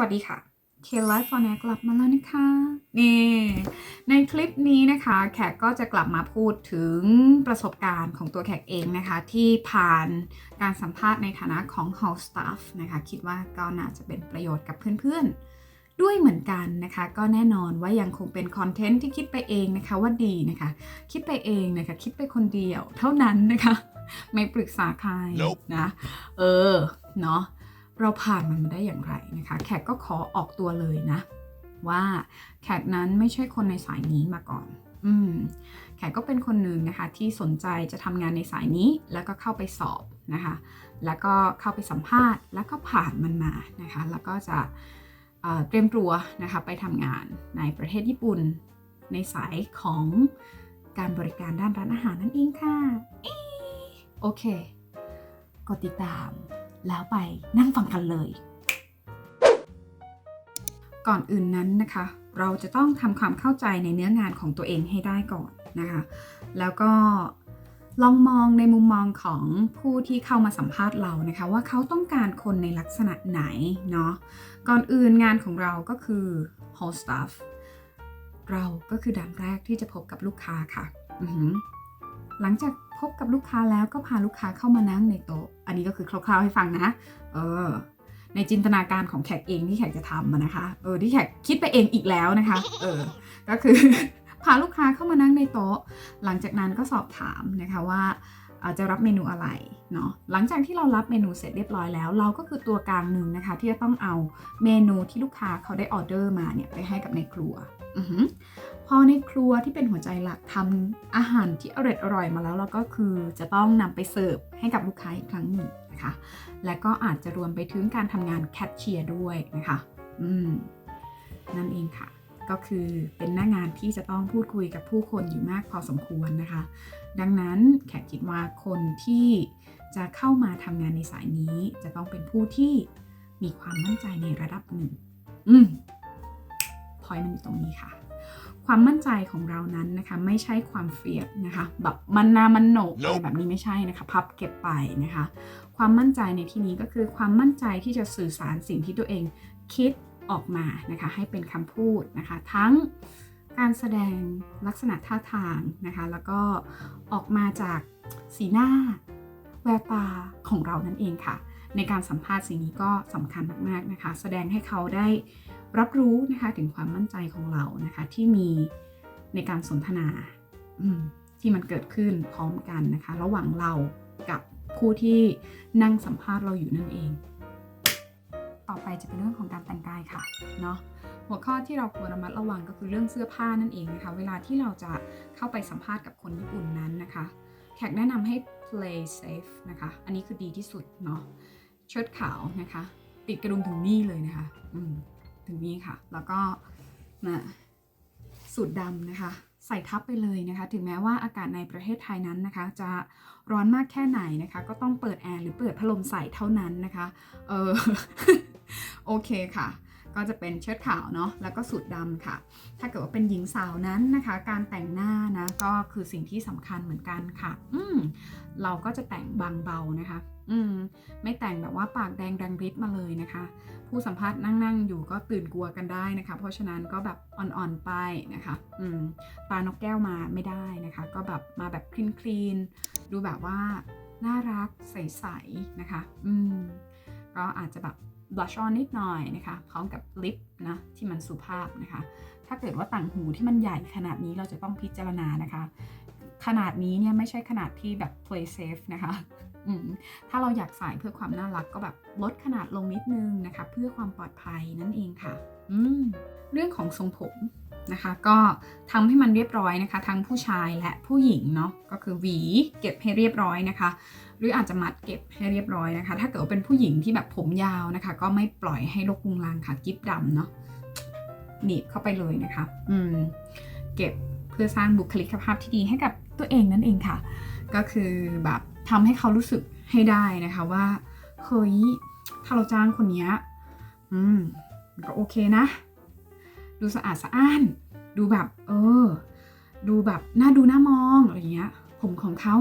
วัสดีค่ะ k Life for n กลับมาแล้วนะคะ นี่ ในคลิปนี้นะคะ แขกก็จะกลับมาพูดถึงประสบการณ์ของตัวแขกเองนะคะ ที่ผ่านการสัมภาษณ์ในฐานะของ Hall Staff นะคะ คิดว่าก็น่าจะเป็นประโยชน์กับเพื่อนๆ ด้วยเหมือนกันนะคะ ก็แน่นอนว่ายังคงเป็นคอนเทนต์ที่คิดไปเองนะคะว่าดีนะคะ คิดไปเองนะคะ คิดไปคนเดียวเท่านั้นนะคะ ไม่ปรึกษาใคร Nope นะ เออ เนาะ เราผ่านมันมาได้อย่างไรนะคะ แขกก็ขอออกตัวเลยนะ ว่าแขกนั้นไม่ใช่คนในสายนี้มาก่อน อืมแขกก็เป็นคนหนึ่งนะคะ ที่สนใจจะทำงานในสายนี้แล้วก็เข้าไปสอบนะคะ แล้วก็เข้าไปสัมภาษณ์ แล้วก็ผ่านมันมานะคะ แล้วก็จะเตรียมตัวนะคะไปทำงานในประเทศญี่ปุ่นในสายของการบริการด้านร้านอาหารนั่นเองค่ะ โอเค กดติดตาม แล้วไปนั่งฟังกันเลย ก่อนอื่นนั้นนะคะ เราจะต้องทำความเข้าใจในเนื้องานของตัวเองให้ได้ก่อนนะคะ แล้วก็ลองมองในมุมมองของผู้ที่เข้ามาสัมภาษณ์เรานะคะ ว่าเขาต้องการคนในลักษณะไหนเนาะก่อนอื่นงานของเราก็คือ hall staff เราก็คือด่านแรกที่จะพบกับลูกค้าค่ะ หลังจาก พบกับลูกค้าแล้วก็พาลูกค้าเข้ามานั่งในโต๊ะ อันนี้ก็คือคร่าวๆให้ฟังนะ เออ ในจินตนาการของแขกเองที่แขกจะทำนะคะ เออ ที่แขกคิดไปเองอีกแล้วนะคะ เออ ก็คือพาลูกค้าเข้ามานั่งในโต๊ะ หลังจากนั้นก็สอบถามนะคะว่าอ่อจะรับเมนูอะไรเนาะ หลังจากที่เรารับเมนูเสร็จเรียบร้อยแล้ว เราก็คือตัวกลางหนึ่งนะคะ ที่จะต้องเอาเมนูที่ลูกค้าเขาได้ออเดอร์มาเนี่ยไปให้กับในครัวอือ พอในครัวที่เป็นหัวใจหลักทำอาหารที่อร่อยอร่อยมาแล้วเราก็คือจะต้องนำไปเสิร์ฟให้กับลูกค้าอีกครั้งหนึ่งนะคะและก็อาจจะรวมไปถึงการทำงานแคชเชียร์ด้วยนะคะอืมนั่นเองค่ะ ก็คือเป็นหน้างานที่จะต้องพูดคุยกับผู้คนอยู่มากพอสมควรนะคะ ดังนั้นแขกคิดว่าคนที่จะเข้ามาทำงานในสายนี้ จะต้องเป็นผู้ที่มีความมั่นใจในระดับหนึ่ง อืมพอยมันอยู่ตรงนี้ค่ะ ความมั่นใจของเรานั้นนะคะ ไม่ใช่ความเฟียดนะคะ แบบมันนามันโหนกอะไรแบบนี้ไม่ใช่นะคะ พับเก็บไปนะคะ ความมั่นใจในที่นี้ก็คือความมั่นใจที่จะสื่อสารสิ่งที่ตัวเองคิดออกมานะคะ ให้เป็นคำพูดนะคะ ทั้งการแสดงลักษณะท่าทางนะคะ แล้วก็ออกมาจากสีหน้าแววตาของเรานั่นเองค่ะ ในการสัมภาษณ์สิ่งนี้ก็สำคัญมากๆนะคะ แสดงให้เขาได้ รับรู้นะคะถึงความมั่นใจของเรานะคะที่มีในการสนทนาที่มันเกิดขึ้นพร้อมกันนะคะ ระหว่างเรากับผู้ที่นั่งสัมภาษณ์เราอยู่นั่นเอง ต่อไปจะเป็นเรื่องของการแต่งกายค่ะเนาะหัวข้อที่เราควรระมัดระวังก็คือเรื่องเสื้อผ้านั่นเองนะคะ เวลาที่เราจะเข้าไปสัมภาษณ์กับคนญี่ปุ่นนั้นนะคะ แขกแนะนำให้ play safe นะคะ อันนี้คือดีที่สุดเนาะเชิ้ตขาวนะคะ ติดกระดุมถึงนี่เลยนะคะ ถึงนี่ค่ะ แล้วก็นะสูทดำนะคะ ใส่ทับไปเลยนะคะ ถึงแม้ว่าอากาศในประเทศไทยนั้นนะคะ จะร้อนมากแค่ไหนนะคะ ก็ต้องเปิดแอร์หรือเปิดพัดลมใส่เท่านั้นนะคะ เออโอเคค่ะก็จะเป็นเชิ้ตขาวเนาะแล้วก็สูทดำค่ะ ถ้าเกิดว่าเป็นหญิงสาวนั้นนะคะ การแต่งหน้านะก็คือสิ่งที่สำคัญเหมือนกันค่ะ อืมเราก็จะแต่งบางเบานะคะ อืม ไม่แต่งแบบว่าปากแดงแดงริดมาเลยนะคะ ผู้สัมภาษณ์นั่งๆอยู่ก็ตื่นกลัวกันได้นะคะ เพราะฉะนั้นก็แบบอ่อนๆไปนะคะ อืม ตานกแก้วมาไม่ได้นะคะ ก็แบบมาแบบคลีนๆดูแบบว่าน่ารักใสๆนะคะ อืม ก็อาจจะแบบ blush on นิดหน่อยนะคะ พร้อมกับลิปนะที่มันสุภาพนะคะ ถ้าเกิดว่าต่างหูที่มันใหญ่ขนาดนี้เราจะต้องพิจารณานะคะ ขนาดนี้เนี่ยไม่ใช่ขนาดที่แบบ play safe นะคะ ถ้าเราอยากใส่เพื่อความน่ารักก็แบบลดขนาดลงนิดนึงนะคะ เพื่อความปลอดภัยนั่นเองค่ะ อืมเรื่องของทรงผมนะคะ ก็ทำให้มันเรียบร้อยนะคะ ทั้งผู้ชายและผู้หญิงเนาะก็คือหวีเก็บให้เรียบร้อยนะคะ หรืออาจจะมัดเก็บให้เรียบร้อยนะคะ ถ้าเกิดเป็นผู้หญิงที่แบบผมยาวนะคะ ก็ไม่ปล่อยให้รกรุงรังค่ะกิ๊บดำเนาะหนีบเข้าไปเลยนะคะ อืมเก็บเพื่อสร้างบุคลิกภาพที่ดีให้กับตัวเองนั่นเองค่ะ ก็คือแบบ ทำให้เขารู้สึกให้ได้นะคะว่าเฮ้ยถ้าเราจ้างคนนี้อืมมันก็โอเคนะ ดูสะอาดสะอ้าน ดูแบบ เออ ดูแบบน่าดูน่ามองอะไรเงี้ย ผมของเขา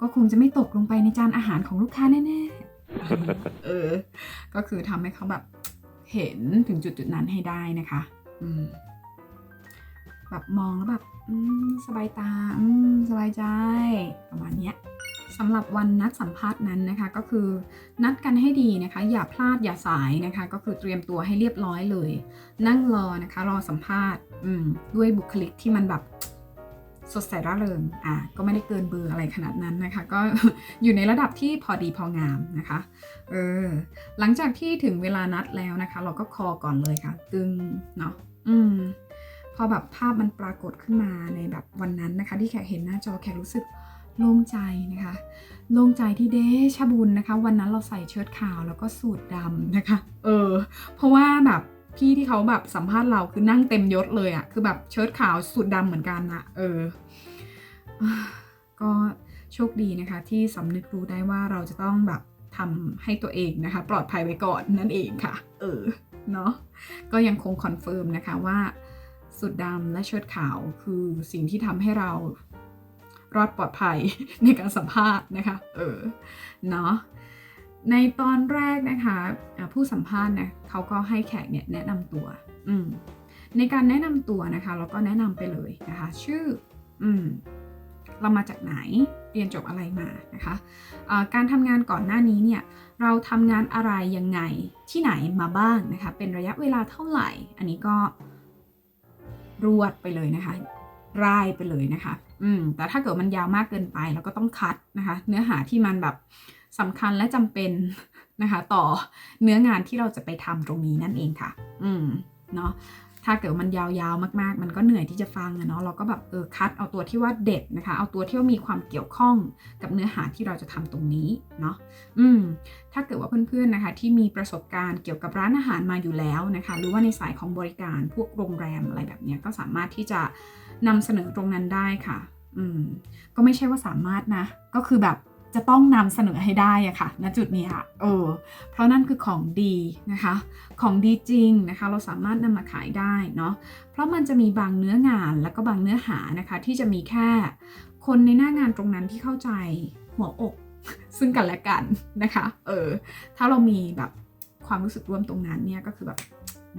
ก็คงจะไม่ตกลงไปในจานอาหารของลูกค้าแน่ๆเออ ก็คือทำให้เขาแบบเห็นถึงจุดจุดๆนั้นให้ได้นะคะอืมแบบมองแล้วแบบสบายตาสบายใจประมาณเนี้ย สำหรับวันนัดสัมภาษณ์นั้นนะคะก็คือนัดกันให้ดีนะคะ อย่าพลาดอย่าสายนะคะ ก็คือเตรียมตัวให้เรียบร้อยเลย นั่งรอนะคะ รอสัมภาษณ์ด้วยบุคลิกที่มันแบบสดใสร่าเริงอะก็ไม่ได้เกินเบอร์อะไรขนาดนั้นนะคะ ก็อยู่ในระดับที่พอดีพองามนะคะเออหลังจากที่ถึงเวลานัดแล้วนะคะ เราก็คอก่อนเลยค่ะ ตึงเนาะอืมพอแบบภาพมันปรากฏขึ้นมาในแบบวันนั้นนะคะ ที่แขกเห็นหน้าจอแขกรู้สึก โล่งใจนะคะโล่งใจที่เดชบุญนะคะ วันนั้นเราใส่เชิ้ตขาวแล้วก็สูทดำนะคะ เออ เพราะว่าแบบพี่ที่เขาแบบสัมภาษณ์เราคือนั่งเต็มยศเลยอะคือแบบเชิ้ตขาวสูทดำเหมือนกันอะเออ ก็โชคดีนะคะ ที่สำนึกรู้ได้ว่าเราจะต้องแบบทำให้ตัวเองนะคะ ปลอดภัยไว้ก่อนนั่นเองค่ะ เออเนาะก็ยังคงคอนเฟิร์มนะคะว่าสุดดำและเชิ้ตขาวคือสิ่งที่ทำให้เรา รอดปลอดภัยในการสัมภาษณ์นะคะ เออ เนาะ ในตอนแรกนะคะผู้สัมภาษณ์นะเขาก็ให้แขกเนี่ยแนะนำตัว อืม ในการแนะนำตัวนะคะ เราก็แนะนำไปเลยนะคะ ชื่อ อืม เรามาจากไหน เรียนจบอะไรมานะคะอ่าการทำงานก่อนหน้านี้เนี่ย เราทำงานอะไรยังไง ที่ไหนมาบ้างนะคะ เป็นระยะเวลาเท่าไหร่ อันนี้ก็รวดไปเลยนะคะร่ายไปเลยนะคะ อืมแต่ถ้าเกิดมันยาวมากเกินไปเราก็ต้องคัดนะคะ เนื้อหาที่มันแบบสำคัญและจำเป็นนะคะ ต่อเนื้องานที่เราจะไปทำตรงนี้นั่นเองค่ะ อืมเนาะถ้าเกิดมันยาวๆมากๆ มันก็เหนื่อยที่จะฟังอะเนาะเราก็แบบเออคัดเอาตัวที่ว่าเด็ดนะคะ เอาตัวที่ว่ามีความเกี่ยวข้องกับเนื้อหาที่เราจะทำตรงนี้เนาะอืมถ้าเกิดว่าเพื่อนๆนะคะ ที่มีประสบการณ์เกี่ยวกับร้านอาหารมาอยู่แล้วนะคะ หรือว่าในสายของบริการพวกโรงแรมอะไรแบบนี้ก็สามารถที่จะ นำเสนอตรงนั้นได้ค่ะ อืม ก็ไม่ใช่ว่าสามารถนะ ก็คือแบบจะต้องนำเสนอให้ได้อะค่ะ ณ จุดนี้ค่ะเออ เพราะนั่นคือของดีนะคะ ของดีจริงนะคะ เราสามารถนำมาขายได้เนาะ เพราะมันจะมีบางเนื้องานแล้วก็บางเนื้อหานะคะ ที่จะมีแค่ คนในหน้างานตรงนั้นที่เข้าใจหัวอกซึ่งกันและกันนะคะ เออ ถ้าเรามีแบบความรู้สึกร่วมตรงนั้นเนี่ยก็คือแบบ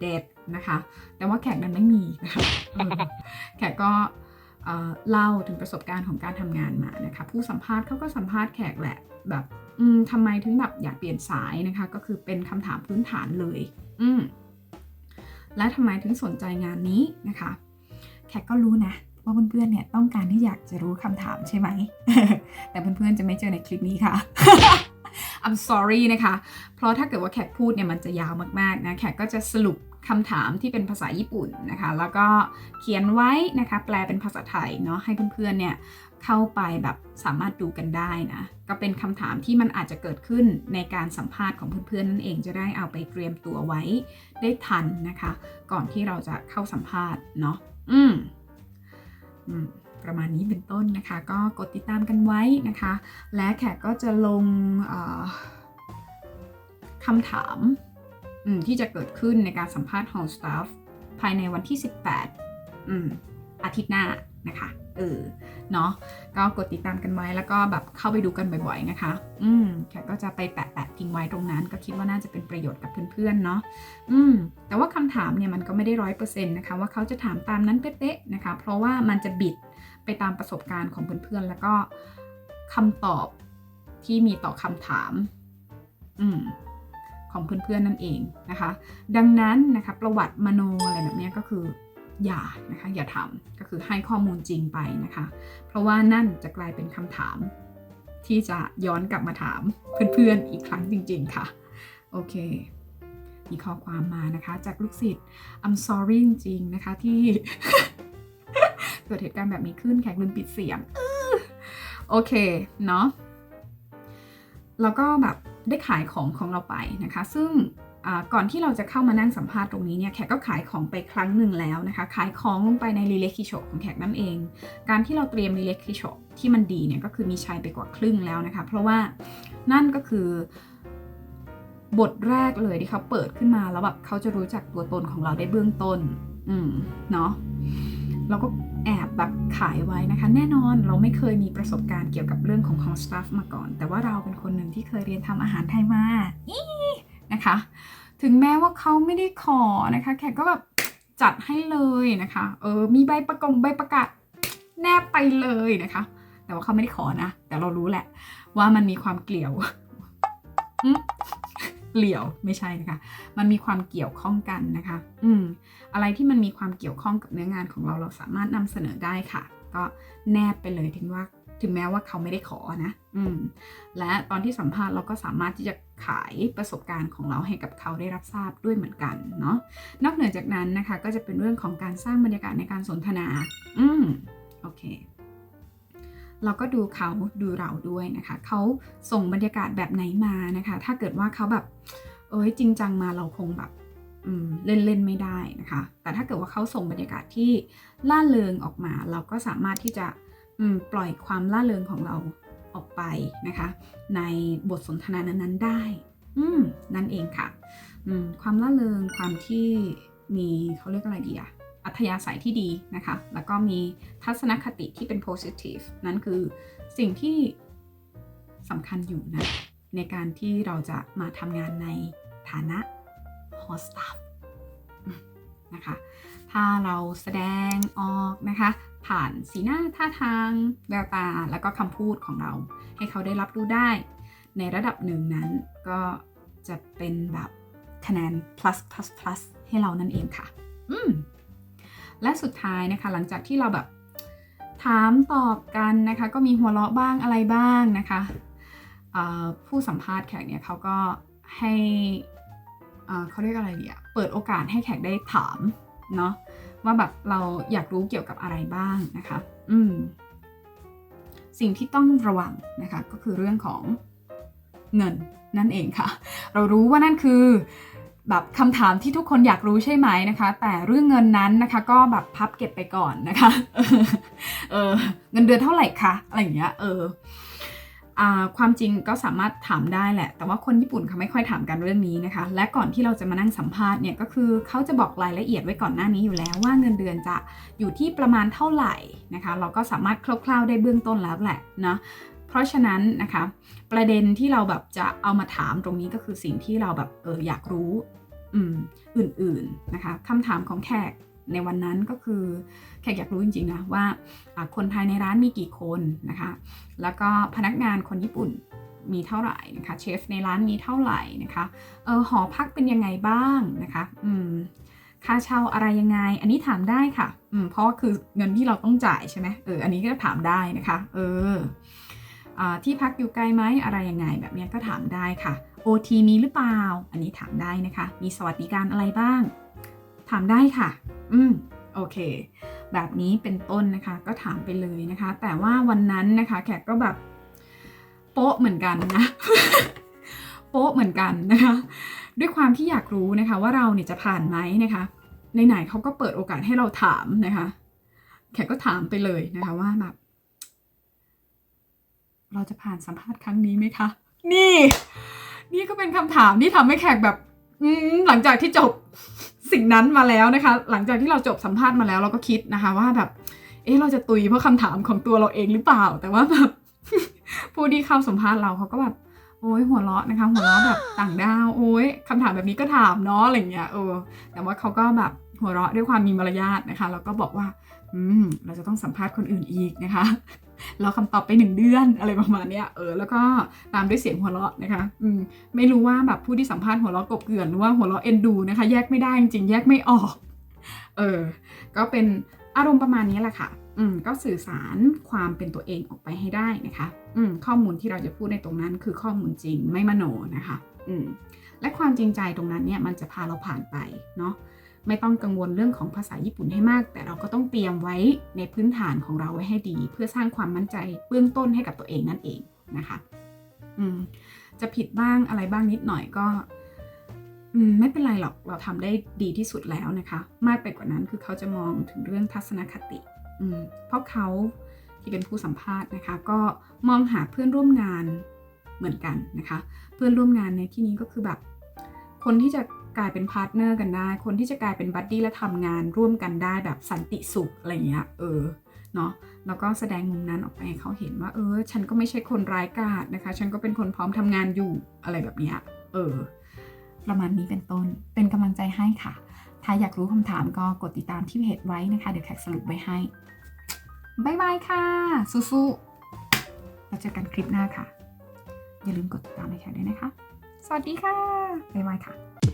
เด็ด นะคะ แต่ว่าแขกนั้นไม่มีนะคะเออแขกก็เอ่อเล่าถึงประสบการณ์ของการทำงานมานะคะ ผู้สัมภาษณ์เขาก็สัมภาษณ์แขกแหละแบบอืมทำไมถึงแบบอยากเปลี่ยนสายนะคะ ก็คือเป็นคำถามพื้นฐานเลย อืมและทำไมถึงสนใจงานนี้นะคะ แขกก็รู้นะว่าเพื่อนๆเนี่ยต้องการที่อยากจะรู้คำถามใช่ไหม แต่เพื่อนๆจะไม่เจอในคลิปนี้ค่ะ I'm sorry นะคะ เพราะถ้าเกิดว่าแขกพูดเนี่ยมันจะยาวมากๆนะ แขกก็จะสรุป คำถามที่เป็นภาษาญี่ปุ่นนะคะ แล้วก็เขียนไว้นะคะ แปลเป็นภาษาไทยเนาะให้เพื่อนๆเนี่ยเข้าไปแบบสามารถดูกันได้นะ ก็เป็นคำถามที่มันอาจจะเกิดขึ้นในการสัมภาษณ์ของเพื่อนๆนั่นเองจะได้เอาไปเตรียมตัวไว้ได้ทันนะคะ ก่อนที่เราจะเข้าสัมภาษณ์เนาะอืมอืมประมาณนี้เป็นต้นนะคะ ก็กดติดตามกันไว้นะคะ และแขกก็จะลงคำถาม ที่จะเกิดขึ้นในการสัมภาษณ์ Hall Staff ภายในวันที่ 18 อืม อาทิตย์หน้านะคะ เออ เนาะ ก็กดติดตามกันไว้แล้วก็แบบเข้าไปดูกันบ่อยๆนะคะ อืมแขกก็จะไปแปะๆทิ้งไว้ตรงนั้น ก็คิดว่าน่าจะเป็นประโยชน์กับเพื่อนๆ เนาะ อืม แต่ว่าคำถามเนี่ยมันก็ไม่ได้ร้อยเปอร์เซ็นต์นะคะ ว่าเขาจะถามตามนั้นเป๊ะๆ นะคะ เพราะว่ามันจะบิดไปตามประสบการณ์ของเพื่อนๆ แล้วก็คำตอบที่มีต่อคำถาม อืม ของเพื่อนๆนั่นเองนะคะ ดังนั้นนะคะประวัติมโนอะไรแบบนี้ก็คืออย่านะคะอย่าทำก็คือให้ข้อมูลจริงไปนะคะ เพราะว่านั่นจะกลายเป็นคำถาม ที่จะย้อนกลับมาถามเพื่อนๆอีกครั้งจริง ๆ ค่ะ โอเค มีข้อความมานะคะ จากลูกศิษย์ I'm sorry จริงๆนะคะที่เกิดเหตุการณ์แบบนี้ขึ้นแขกลืมปิดเสียงโอเค เนาะแล้วก็แบบ ได้ขายของของเราไปนะคะ ซึ่งก่อนที่เราจะเข้ามานั่งสัมภาษณ์ตรงนี้เนี่ยแขกก็ขายของไปครั้งหนึ่งแล้วนะคะ ขายของลงไปในรีเลคิโชของแขกนั่นเอง การที่เราเตรียมรีเลคิโชที่มันดีเนี่ยก็คือมีชัยไปกว่าครึ่งแล้วนะคะ เพราะว่านั่นก็คือบทแรกเลยที่เขาเปิดขึ้นมาแล้วแบบเขาจะรู้จักตัวตนของเราได้เบื้องต้น อืม เนาะ เราก็แอบแบบขายไว้นะคะ แน่นอนเราไม่เคยมีประสบการณ์เกี่ยวกับเรื่องของของสตาฟมาก่อน แต่ว่าเราเป็นคนหนึ่งที่เคยเรียนทำอาหารไทยมาอีนะคะ ถึงแม้ว่าเขาไม่ได้ขอนะคะ แขกก็แบบจัดให้เลยนะคะ เออ มีใบประกงใบประกาศแนบไปเลยนะคะ แต่ว่าเขาไม่ได้ขอนะ แต่เรารู้แหละ ว่ามันมีความเกลียว เกลียวไม่ใช่นะคะ มันมีความเกี่ยวข้องกันนะคะ อืม อะไรที่มันมีความเกี่ยวข้องกับเนื้องานของเราเราสามารถนำเสนอได้ค่ะ ก็แนบไปเลยถึงว่าถึงแม้ว่าเขาไม่ได้ขอนะ อืม และตอนที่สัมภาษณ์เราก็สามารถที่จะขายประสบการณ์ของเราให้กับเขาได้รับทราบด้วยเหมือนกันเนาะ นอกเหนือจากนั้นนะคะ ก็จะเป็นเรื่องของการสร้างบรรยากาศในการสนทนา อืม โอเค เราก็ดูเขาดูเราด้วยนะคะ เขาส่งบรรยากาศแบบไหนมานะคะ ถ้าเกิดว่าเขาแบบเอ้ยจริงจังมาเราคงแบบเล่นเล่นไม่ได้นะคะ แต่ถ้าเกิดว่าเขาส่งบรรยากาศที่ล่าเริงออกมา เราก็สามารถที่จะปล่อยความล่าเริงของเราออกไปนะคะ ในบทสนทนานั้นๆ ได้ อืมนั่นเองค่ะ ความล่าเริงความที่มีเขาเรียกอะไรดีอะ อัธยาศัยที่ดีนะคะ แล้วก็มีทัศนคติที่เป็น positive นั่นคือสิ่งที่สำคัญอยู่นะ ในการที่เราจะมาทำงานในฐานะ hot staff นะคะ ถ้าเราแสดงออกนะคะ ผ่านสีหน้าท่าทางแววตา แล้วก็คำพูดของเรา ให้เขาได้รับรู้ได้ ในระดับหนึ่งนั้นก็จะเป็นแบบคะแนน plus plus plus ให้เรานั่นเองค่ะ อืม และสุดท้ายนะคะ หลังจากที่เราแบบถามตอบกันนะคะ ก็มีหัวเราะบ้างอะไรบ้างนะคะผู้สัมภาษณ์แขกเนี่ยเขาก็ให้เขาเรียกอะไรดีอะเปิดโอกาสให้แขกได้ถามเนาะว่าแบบเราอยากรู้เกี่ยวกับอะไรบ้างนะคะ อืมสิ่งที่ต้องระวังนะคะ ก็คือเรื่องของเงินนั่นเองค่ะ เรารู้ว่านั่นคือ แบบคำถามที่ทุกคนอยากรู้ใช่ไหมนะคะ แต่เรื่องเงินนั้นนะคะก็แบบพับเก็บไปก่อนนะคะเออเงินเดือนเท่าไหร่คะอะไรอย่างเงี้ยเออความจริงก็สามารถถามได้แหละ แต่ว่าคนญี่ปุ่นเขาไม่ค่อยถามกันเรื่องนี้นะคะ และก่อนที่เราจะมานั่งสัมภาษณ์เนี่ยก็คือเขาจะบอกรายละเอียดไว้ก่อนหน้านี้อยู่แล้วว่าเงินเดือนจะอยู่ที่ประมาณเท่าไหร่นะคะ เราก็สามารถคร่าวๆได้เบื้องต้นแล้วแหละนะเพราะฉะนั้นนะคะ ประเด็นที่เราแบบจะเอามาถามตรงนี้ก็คือสิ่งที่เราแบบเอออยากรู้ อื่นๆนะคะคำถามของแขกในวันนั้นก็คือแขกอยากรู้จริงๆนะว่าคนภายในร้านมีกี่คนนะคะ แล้วก็พนักงานคนญี่ปุ่นมีเท่าไหร่นะคะเชฟในร้านมีเท่าไหร่นะคะเออหอพักเป็นยังไงบ้างนะคะอืมค่าเช่าอะไรยังไง อันนี้ถามได้ค่ะอืมเพราะคือเงินที่เราต้องจ่ายใช่ไหมเอออันนี้ก็ถามได้นะคะ เออ ที่พักอยู่ไกลไหมอะไรยังไง แบบนี้ก็ถามได้ค่ะ OT มีหรือเปล่า อันนี้ถามได้นะคะ มีสวัสดิการอะไรบ้าง ถามได้ค่ะ อืมโอเค แบบนี้เป็นต้นนะคะ ก็ถามไปเลยนะคะ แต่ว่าวันนั้นนะคะ แขกก็แบบโป๊ะเหมือนกันนะ โป๊ะเหมือนกันนะคะ ด้วยความที่อยากรู้นะคะ ว่าเราเนี่ยจะผ่านไหมนะคะในไหนเขาก็เปิดโอกาสให้เราถามนะคะ แขกก็ถามไปเลยนะคะว่าแบบ เราจะผ่านสัมภาษณ์ครั้งนี้ไหมคะ นี่ นี่ก็เป็นคำถามที่ทำให้แขกแบบอืหลังจากที่จบสิ่งนั้นมาแล้วนะคะ หลังจากที่เราจบสัมภาษณ์มาแล้วเราก็คิดนะคะว่าแบบ เอ๊ะเราจะตุยเพราะคำถามของตัวเราเองหรือเปล่า แต่ว่าแบบผู้ที่เข้าสัมภาษณ์เราเขาก็แบบโอ้ยหัวเราะนะคะ หัวเราะแบบต่างดาวโอ้ยคำถามแบบนี้ก็ถามเนาะอะไรเงี้ยเออแต่ว่าเขาก็แบบหัวเราะด้วยความมีมารยาทนะคะแล้วก็บอกว่า อืม เราจะต้องสัมภาษณ์คนอื่นอีกนะคะ ราคำตอบไปหนึ่งเดือนอะไรประมาณเนี้ยเออแล้วก็ตามด้วยเสียงหัวเราะนะคะอืมไม่รู้ว่าแบบผู้ที่สัมภาษณ์หัวเราะกบเกลื่อนหรือว่าหัวเราะเอ็นดูนะคะ แยกไม่ได้จริงๆแยกไม่ออกเออก็เป็นอารมณ์ประมาณนี้แหละค่ะอืมก็สื่อสารความเป็นตัวเองออกไปให้ได้นะคะอืมข้อมูลที่เราจะพูดในตรงนั้นคือข้อมูลจริงไม่มโนนะคะอืมและความจริงใจตรงนั้นเนี่ยมันจะพาเราผ่านไปเนาะ ไม่ต้องกังวลเรื่องของภาษาญี่ปุ่นให้มาก แต่เราก็ต้องเตรียมไว้ในพื้นฐานของเราไว้ให้ดี เพื่อสร้างความมั่นใจเบื้องต้นให้กับตัวเองนั่นเองนะคะอืมจะผิดบ้างอะไรบ้างนิดหน่อยก็อืมไม่เป็นไรหรอกเราทำได้ดีที่สุดแล้วนะคะ มากไปกว่านั้นคือเขาจะมองถึงเรื่องทัศนคติอืมเพราะเขาที่เป็นผู้สัมภาษณ์นะคะ ก็มองหาเพื่อนร่วมงานเหมือนกันนะคะ เพื่อนร่วมงานในที่นี้ก็คือแบบ คนที่จะ กลายเป็นพาร์ทเนอร์กันได้ คนที่จะกลายเป็นบัดดี้และทำงานร่วมกันได้แบบสันติสุขอะไรเงี้ยเออเนาะแล้วก็แสดงมุมนั้นออกไปเขาเห็นว่า เออ ฉันก็ไม่ใช่คนร้ายกาจนะคะ ฉันก็เป็นคนพร้อมทำงานอยู่อะไรแบบเนี้ยเออ ประมาณนี้เป็นต้นเป็นกำลังใจให้ค่ะ ถ้าอยากรู้คำถามก็กดติดตามที่เพจไว้นะคะ เดี๋ยวแขกสรุปไว้ให้บายบายค่ะ สู้ๆเราเจอกันคลิปหน้าค่ะ อย่าลืมกดติดตามในแขกด้วยนะคะ สวัสดีค่ะบายบายค่ะ